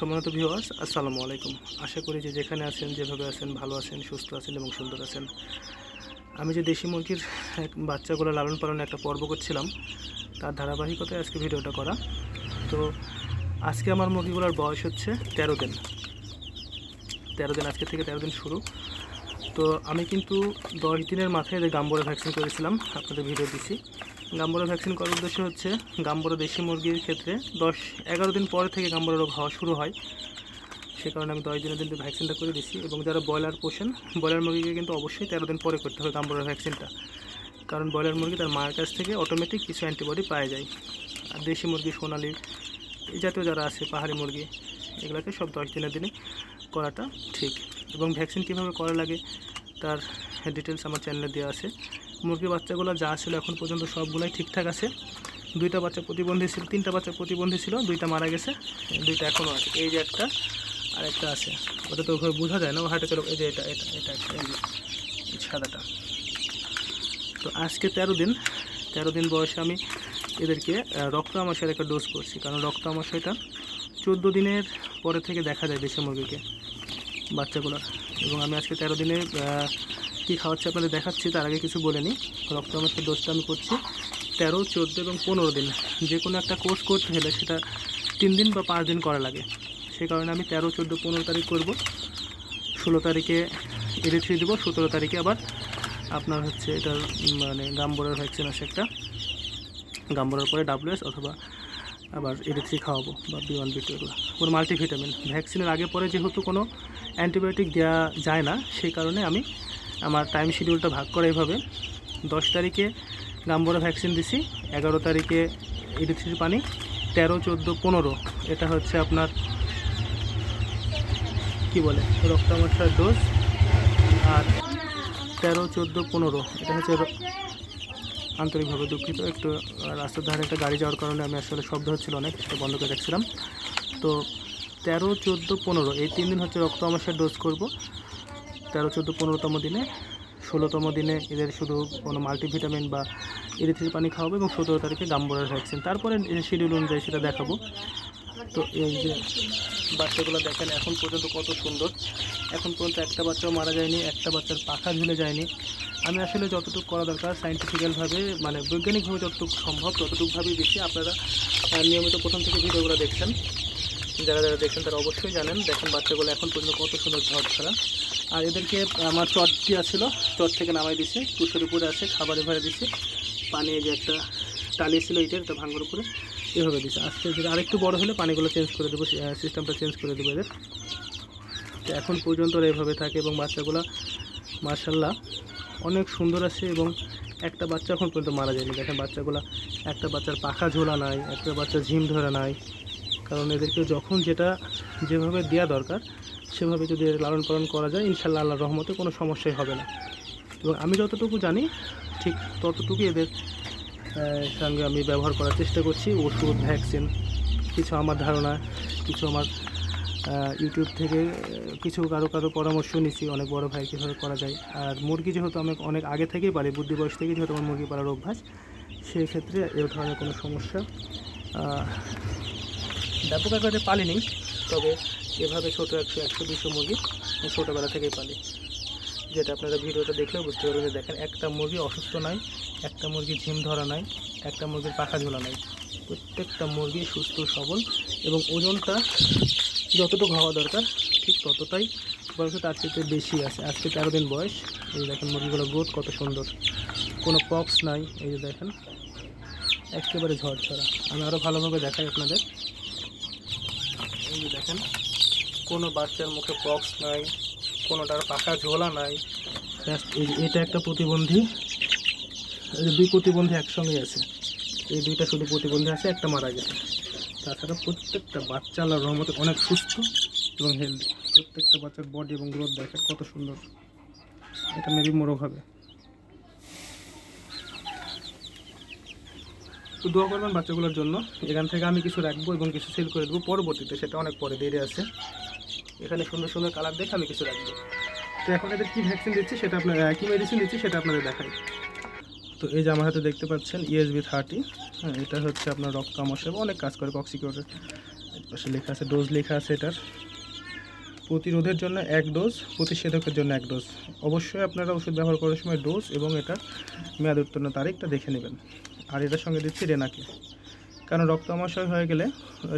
সম্মানিত ভিউয়ার্স আসসালামু আলাইকুম। আশা করি যে যেখানে আছেন, যেভাবে আছেন, ভালো আছেন, সুস্থ আছেন এবং সুন্দর আছেন। আমি যে দেশি মুরগির এক বাচ্চাগুলো লালন পালনে একটা পর্ব করছিলাম, তার ধারাবাহিকতায় আজকে ভিডিওটা করা। তো আজকে আমার মুরগিগুলোর বয়স হচ্ছে তেরো দিন। তেরো দিন, আজকে থেকে তেরো দিন শুরু। তো আমি কিন্তু দশ দিনের মাথায় এদের গাম্বরা ভ্যাকসিন করেছিলাম। আপনাদের ভিডিও দিছি। গাম্বরা ভ্যাকসিন করার উদ্দেশ্য হচ্ছে গাম্বরা দেশি মুরগির ক্ষেত্রে দশ, এগারো দিন পরে থেকে গাম্বরা রোগ হওয়া শুরু হয়। সে কারণে আমি দশ দিনের দিন ভ্যাকসিনটা করে দিছি এবং যারা ব্রয়লার পোষেন, ব্রয়লার মুরগিকে কিন্তু অবশ্যই তেরো দিন পরে করতে হবে গাম্বরা ভ্যাকসিনটা। কারণ ব্রয়লার মুরগি তার মায়ের কাছ থেকে অটোমেটিক কিছু অ্যান্টিবডি পাওয়া যায়। আর দেশি মুরগি, সোনালি, এই জাতীয় যারা আছে, পাহাড়ি মুরগি, এগুলোকে সব দশ দিনের দিনে করাটা ঠিক। এবং ভ্যাকসিন কীভাবে করা লাগে, তার ডিটেলস আমার চ্যানেলে দেওয়া আছে। মুরগির বাচ্চাগুলো যা ছিল এখন পর্যন্ত সবগুলাই ঠিকঠাক আছে। দুইটা বাচ্চা প্রতিবন্ধী ছিল, তিনটা বাচ্চা প্রতিবন্ধী ছিল, দুইটা মারা গেছে, দুইটা এখনও আছে। এই যে একটা আর একটা আছে। ওটা তো ওভাবে বোঝা যায় না ও হাটে চলো এই যে এটা এটা এটা একটা এই যে সাদাটা তো আজকে তেরো দিন তেরো দিন বয়সে আমি এদেরকে রক্ত আমাশয়ের একটা ডোজ করছি। কারণ রক্ত আমাশয়টা চোদ্দ দিনের পরে থেকে দেখা যায় দেশি মুরগিকে, বাচ্চাগুলোর। এবং আমি আজকে তেরো দিনে কী খাওয়াচ্ছি আপনাদের দেখাচ্ছি, তার আগে কিছু বলে নিই। রক্ত আমাশয়ের ডোজটা আমি করছি। তেরো, চোদ্দ এবং পনেরো দিন। যে কোনো একটা কোর্স করতে হলে সেটা তিন দিন বা পাঁচ দিন করা লাগে। সেই কারণে আমি তেরো, চোদ্দ, পনেরো তারিখ করব। ষোলো তারিখে এরিথ্রি দেবো। সতেরো তারিখে আবার আপনার হচ্ছে এটার মানে গাম্বরের ভ্যাকসিন আছে একটা গাম্বরের পরে ডাব্লিউএস অথবা আবার এরিথ্রি খাওয়াবো বা বি ওয়ান বি টু এগুলো। কোনো মাল্টিভিটামিন ভ্যাকসিনের আগে পরে যেহেতু কোনো অ্যান্টিবায়োটিক দেওয়া যায় না, সেই কারণে আমি আমার টাইম শিডিউলটা ভাগ করা এইভাবে। দশ তারিখে গাম্বরা ভ্যাকসিন দিছি, এগারো তারিখে এরিথ্রির পানি, তেরো, চোদ্দ, পনেরো। এটা হচ্ছে আপনার, কি বলে রক্তামশার ডোজ আর তেরো, চোদ্দ, পনেরো। এটা হচ্ছে আন্তরিকভাবে দুঃখিত। একটু রাস্তার ধারে একটা গাড়ি যাওয়ার কারণে আমি আসলে শব্দ হচ্ছিল অনেক, সেটা বন্ধ করে রাখছিলাম। তো তেরো, চোদ্দ, পনেরো, এই তিন দিন হচ্ছে রক্ত আমাশার ডোজ করব। তেরো, চোদ্দ, পনেরোতম দিনে, ষোলোতম দিনে এদের শুধু কোনো মাল্টিভিটামিন বা এরিথ্রির পানি খাওয়াবো এবং সতেরো তারিখে গাম্বরের ভ্যাকসিন। তারপরে শিডিউল অনুযায়ী সেটা দেখাবো। তো এই যে বাচ্চাগুলো দেখেন, এখন পর্যন্ত কত সুন্দর। এখন পর্যন্ত একটা বাচ্চাও মারা যায়নি, একটা বাচ্চার পাখা ঝুলে যায়নি। আমি আসলে যতটুকু করা দরকার সাইন্টিফিক্যালভাবে মানে বৈজ্ঞানিকভাবে যতটুকু সম্ভব, ততটুকুভাবেই দিচ্ছি। আপনারা নিয়মিত প্রথম থেকে ভিডিওগুলো দেখছেন। যারা যারা দেখছেন, তারা অবশ্যই জানেন। দেখেন বাচ্চাগুলো এখন পর্যন্ত কত সুন্দর ঝড় ছাড়া। আর এদেরকে, আমার চট দেওয়া ছিল চট থেকে নামাই দিছি। তুষের উপরে আছে, খাবারে ভরে দিছি। পানি যে একটা টালি ছিল এইটার একটা ভাঙ্গর উপরে এভাবে দিছে। আস্তে ধীরে আরেকটু বড় হলে পানিগুলো চেঞ্জ করে দেবো সিস্টেমটা চেঞ্জ করে দেবো এদের। তো এখন পর্যন্ত এভাবে থাকে এবং বাচ্চাগুলো মার্শাল্লাহ অনেক সুন্দর আছে এবং একটা বাচ্চা এখন পর্যন্ত মারা যায়নি। দেখেন বাচ্চাগুলো, একটা বাচ্চার পাখা ঝোলা নাই, একটা বাচ্চা ঝিম ধরা নাই। কারণ এদেরকে যখন যেটা যেভাবে দেওয়া দরকার সেভাবে যদি লালন পালন করা যায় ইনশাল্লাহ আল্লাহর রহমতে কোনো সমস্যাই হবে না। এবং আমি যতটুকু জানি, ঠিক ততটুকুই এদের সঙ্গে আমি ব্যবহার করার চেষ্টা করছি। ওষুধ, ভ্যাকসিন, কিছু আমার ধারণা, কিছু আমার ইউটিউব থেকে কিছু কারও কারও পরামর্শ নিছি, অনেক বড় ভাই কীভাবে করা যায়। আর মুরগি যেহেতু আমি অনেক আগে থেকেই পারি বুদ্ধি বয়স থেকে যেহেতু আমার মুরগি পালার অভ্যাস, সেই ক্ষেত্রে এ ধরনের কোনো সমস্যা ব্যাপক আকারে পালিনি। তবে এভাবে ছোটো একশো একশো, দুশো মুরগি ছোটোবেলা থেকেই পালি। যেটা আপনারা ভিডিওটা দেখলেও বুঝতে পারবেন যে দেখেন, একটা মুরগি অসুস্থ নাই, একটা মুরগি ঝিম ধরা নাই, একটা মুরগির পাখা ঝোলা নাই। প্রত্যেকটা মুরগি সুস্থ, সবল এবং ওজনটা যতটুকু হওয়া দরকার, ঠিক ততটাই বয়স তার থেকে বেশি আছে। আজকে তেরো দিন বয়স, এই দেখেন মুরগিগুলো গ্রোথ কত সুন্দর। কোনো পক্স নাই, এই যে দেখেন, একেবারে ঝড় ছড়া আমি আরও ভালোভাবে দেখাই আপনাদের। এই যে দেখেন, কোনো বাচ্চার মুখে পক্স নাই, কোনোটার পাখা ঝোলা নাই। এটা একটা প্রতিবন্ধী দুই প্রতিবন্ধী একসঙ্গেই আছে। এই দুইটা শুধু প্রতিবন্ধী আছে, একটা মারা গেছে। তাছাড়া প্রত্যেকটা বাচ্চা আল্লাহর রহমতে অনেক সুস্থ এবং হেলদি প্রত্যেকটা বাচ্চার বডি এবং গ্রোথ দেখেন কত সুন্দর। এটা মেবি মোরগ হবে। তো দোয়া করবেন বাচ্চাগুলোর জন্য। এখান থেকে আমি কিছু রাখব এবং কিছু সেল করে দেবো। পরবর্তীতে সেটা অনেক পরে দেরি আছে। এখানে সুন্দর সুন্দর কালার দেখে আমি কিছু রাখব। তো এখন এদের কী ভ্যাকসিন দিচ্ছি সেটা আপনার কী মেডিসিন দিচ্ছি সেটা আপনাদের দেখাই। তো এই যে আমার হাতে দেখতে পাচ্ছেন ইএসবি থার্টি হ্যাঁ এটা হচ্ছে আপনার রক্ত আমাশয় অনেক কাজ করে কক্সিকিউটের পাশে লেখা আছে ডোজ লেখা আছে এটার। প্রতিরোধের জন্য এক ডোজ প্রতিষেধকের জন্য এক ডোজ অবশ্যই আপনারা ওষুধ ব্যবহার করার সময় ডোজ এবং এটার মেয়াদ উত্তীর্ণ তারিখটা দেখে নেবেন। আর এটার সঙ্গে দিচ্ছি রেনাকে। কারণ রক্ত আমাশয় হয়ে গেলে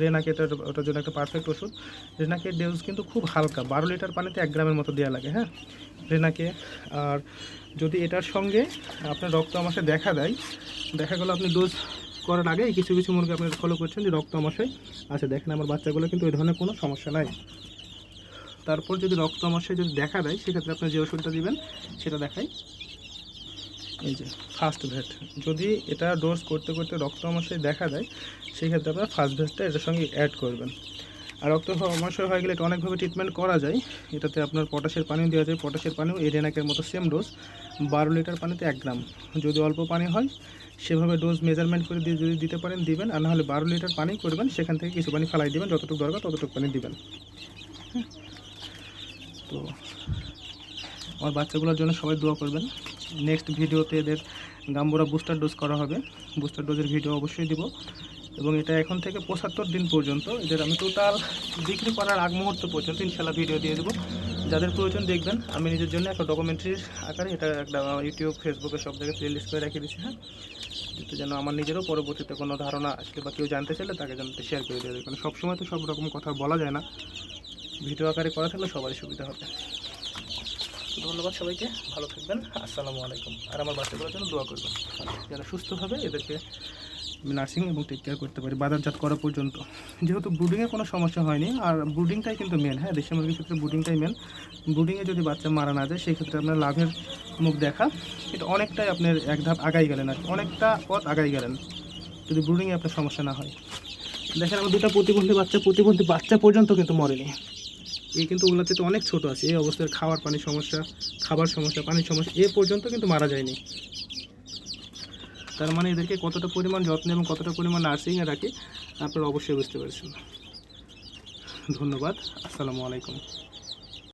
রেনাকে এটার, ওটার জন্য একটা পারফেক্ট ওষুধ। রেনাকে ডোজ কিন্তু খুব হালকা, বারো লিটার পানিতে এক গ্রামের মতো দেওয়া লাগে হ্যাঁ? রেনাকে, আর যদি এটার সঙ্গে আপনার রক্ত আমাশয় দেখা দেয়, দেখা গেলো আপনি ডোজ করার আগে কিছু কিছু মুরগি আপনারা ফলো করছেন যে রক্ত আমাশয় আছে। দেখেন আমার বাচ্চাগুলো কিন্তু ওই ধরনের কোনো সমস্যা নাই। তারপর যদি রক্ত আমাশয় যদি দেখা দেয়, সেক্ষেত্রে আপনি যে ওষুধটা দিবেন, সেটা দেখাই। এই যে ফার্স্ট ভেট যদি এটা ডোজ করতে করতে রক্ত আমাশয় দেখা দেয়, সেই ক্ষেত্রে আপনার ফার্স্ট ভেটটা এটার সঙ্গে অ্যাড করবেন। আর রক্ত আমাশয় হয়ে গেলে এটা অনেকভাবে ট্রিটমেন্ট করা যায়। এটাতে আপনার পটাশের পানিও দেওয়া যায়। পটাশের পানিও এই রেনাকের মতো সেম ডোজ বারো লিটার পানিতে এক গ্রাম। যদি অল্প পানি হয়, সেভাবে ডোজ মেজারমেন্ট করে দিয়ে যদি দিতে পারেন, দিবেন। আর নাহলে বারো লিটার পানি করবেন, সেখান থেকে কিছু পানি ফালাই দিবেন। যতটুকু দরকার ততটুকু পানি দিবেন। তো, আমার বাচ্চাগুলোর জন্য সবাই দোয়া করবেন। নেক্সট ভিডিওতে এদের গাম্বুরা বুস্টার ডোজ করা হবে। বুস্টার ডোজের ভিডিও অবশ্যই দিব। এবং এটা এখন থেকে পঁচাত্তর দিন পর্যন্ত। এদের আমি টোটাল বিক্রি করার আগ মুহূর্ত পর্যন্ত ইনশাল্লাহ ভিডিও দিয়ে দেবো। যাদের প্রয়োজন দেখবেন, আমি নিজের জন্য একটা ডকুমেন্টারির আকারে এটা একটা ইউটিউব ফেসবুকে সব জায়গায় প্লে লিস্ট করে রেখে দিচ্ছি হ্যাঁ? যাতে যেন আমার নিজেরও পরবর্তীতে কোনো ধারণা আসলে বা কেউ জানতে চাইলে তাকে জানতে শেয়ার করে দেবে কারণ সবসময় তো সব রকম কথা বলা যায় না। ভিডিও আকারে করা থাকলে সবারই সুবিধা হবে। ধন্যবাদ সবাইকে, ভালো থাকবেন, আসসালামু আলাইকুম। আর আমার বাচ্চাগুলোর জন্য দোয়া করবেন। যেন সুস্থভাবে এদেরকে নার্সিং এবং টেক কেয়ার করতে পারি, বাজারজাত করা পর্যন্ত। যেহেতু ব্রুডিংয়ে কোনো সমস্যা হয়নি, আর ব্রুডিংটাই কিন্তু মেন হ্যাঁ দেশি মুরগির ক্ষেত্রে ব্রুডিংটাই মেন ব্রুডিংয়ে যদি বাচ্চা মারা না যায় সেই ক্ষেত্রে আপনার লাভের মুখ দেখা। এটা অনেকটাই আপনার এক ধাপ আগাই গেলেন আর অনেকটা পথ আগাই গেলেন, যদি ব্রুডিংয়ে আপনার সমস্যা না হয়। দেখেন, আমার দুটো প্রতিবন্ধী বাচ্চা প্রতিবন্ধী বাচ্চা পর্যন্ত কিন্তু মরেনি। এই কিন্তু ওগুলোর তো অনেক ছোট আছে, এই অবস্থায় খাওয়ার পানির সমস্যা, খাবার সমস্যা, পানির সমস্যা, এ পর্যন্ত কিন্তু মারা যায়নি। তার মানে এদেরকে কতটা পরিমাণ যত্ন এবং কতটা পরিমাণ নার্সিংয়ে রাখি, আপনারা অবশ্যই বুঝতে পারছেন। ধন্যবাদ, আসসালামু আলাইকুম।